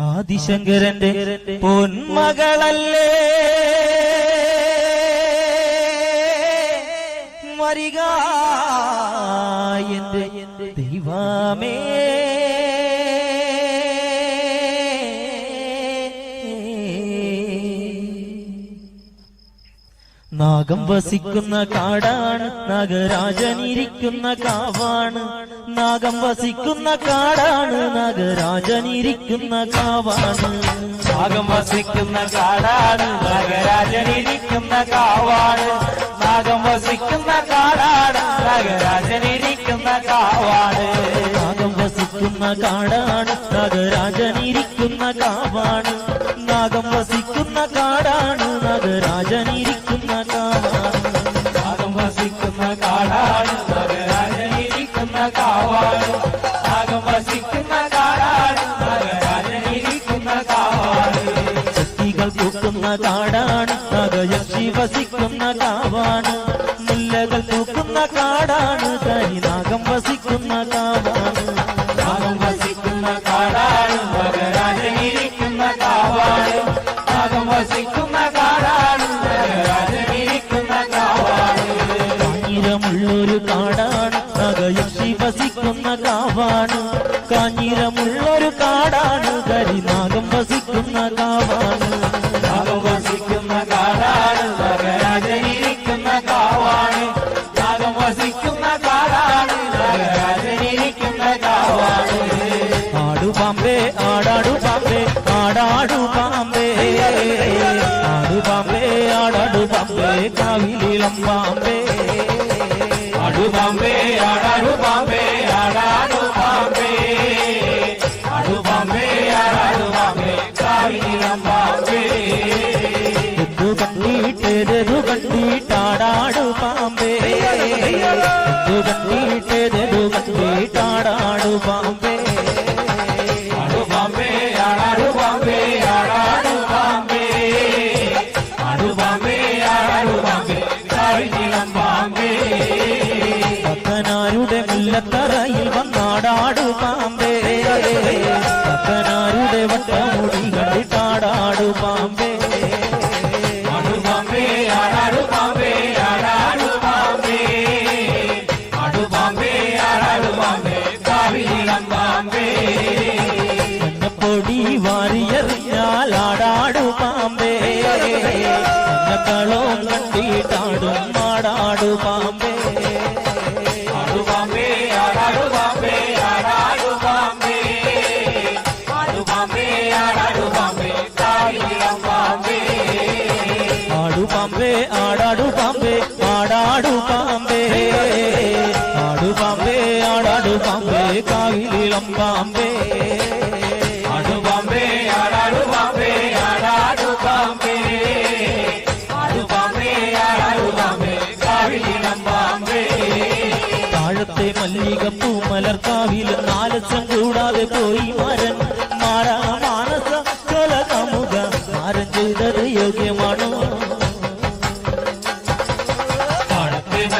ആദിശങ്കരന്റെ പൊന്മകളല്ലേ മരിക എന്റെ ദൈവമേ നാഗം വസിക്കുന്ന കാടാണ് നാഗരാജൻ ഇരിക്കുന്ന കാവാണ്. നാഗം വസിക്കുന്ന കാടാണ് നാഗരാജൻ ഇരിക്കുന്ന കാവാണ്. നാഗം വസിക്കുന്ന കാടാണ് നാഗരാജൻ ഇരിക്കുന്ന കാവാണ്. നാഗം വസിക്കുന്ന കാടാണ് നാഗരാജൻ ഇരിക്കുന്ന കാവാണ്. നാഗം വസിക്കുന്ന കാടാണ് നാഗരാജൻ ഇരിക്കുന്ന കാവാണ്. നാഗം വസിക്കുന്ന കാടാണ് നാഗരാജൻ നാഗരാജനിരിക്കുന്ന നാഗരാജനിരിക്കുന്ന കാവാണ് നാഗം വസിക്കുന്ന കാടാണ് നാഗരാജനിരിക്കുന്ന കാവാണ് ശക്തികൾ പൂക്കുന്ന കാടാണ് നാഗയക്ഷി വസിക്കുന്ന കാവാണ് മുല്ലകൾ പൂക്കുന്ന കാടാണ് കരിനാഗം വസിക്കുന്ന കാവാണ് നാഗം വസിക്കുന്ന കാടാണ് വസിക്കുന്ന കാവാണ്. കാഞ്ഞിരമുള്ളൊരു കാടാണ്. കരിനാഗം വസിക്കുന്ന കാവാണ്. നാഗം വസിക്കുന്ന കാടാണ്. നാഗരാജനിരിക്കുന്ന കാവാണ്. നാഗം വസിക്കുന്ന കാടാണ്. നാഗരാജനിരിക്കുന്ന കാവാണ്. ആടുപാമ്പേ ആടാടു പാമ്പേ ആടാടു പാമ്പേ. ആടു പാമ്പേ ആടാടു പാമ്പേ കാവിലിളം പാമ്പേ. അടുപാമ്പേ ആടാടു അടുപാമ്പേ ആടാടു പാമ്പേ ആടാടു വന്നാടാടു പാമ്പേ കക്കനാരുടെ വട്ടമുടി കണ്ണക്കളോ കണ്ടിട്ടാടും ആടാടു പാമ്പേ അടുപാമ്പേ ആടാടു പാമ്പേ ആടാടു പാമ്പേ അടുപാമ്പേ ആടാടു പാമ്പേ കാവിനിളം പാമ്പേ ആടു പാമ്പേ ആടാടു പാമ്പേ ആടാടു പാമ്പേ ആടു പാമ്പേ ആടാടു പാമ്പേ കാവിലിളം പാമ്പേ അടുപാമ്പേ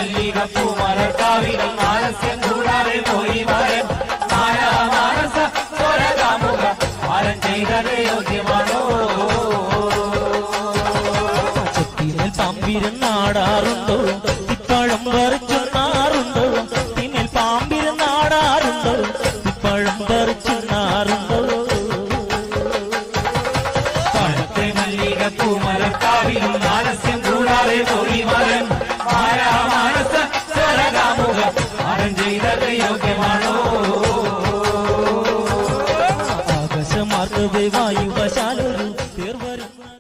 മല്ലികപ്പൂ മലർക്കാവിലും മാനസ്യം കൂടാതെ പോയി മരം മാനസ സ്വരകാമുക മരം ചെയ്തത് യോഗ്യമാണോ ചെത്തിമേൽ പാമ്പിരുന്നാടാറുണ്ടോ? ഇപ്പഴം പറിച്ചുണ്ണാറുണ്ടോ തിമേൽ പാമ്പിരുന്നാടാറുണ്ടോ? ഇപ്പഴം പറിച്ചുണ്ണാറുണ്ടോ പാടത്തെ മല്ലികപ്പൂ മരം ചെയ്തത്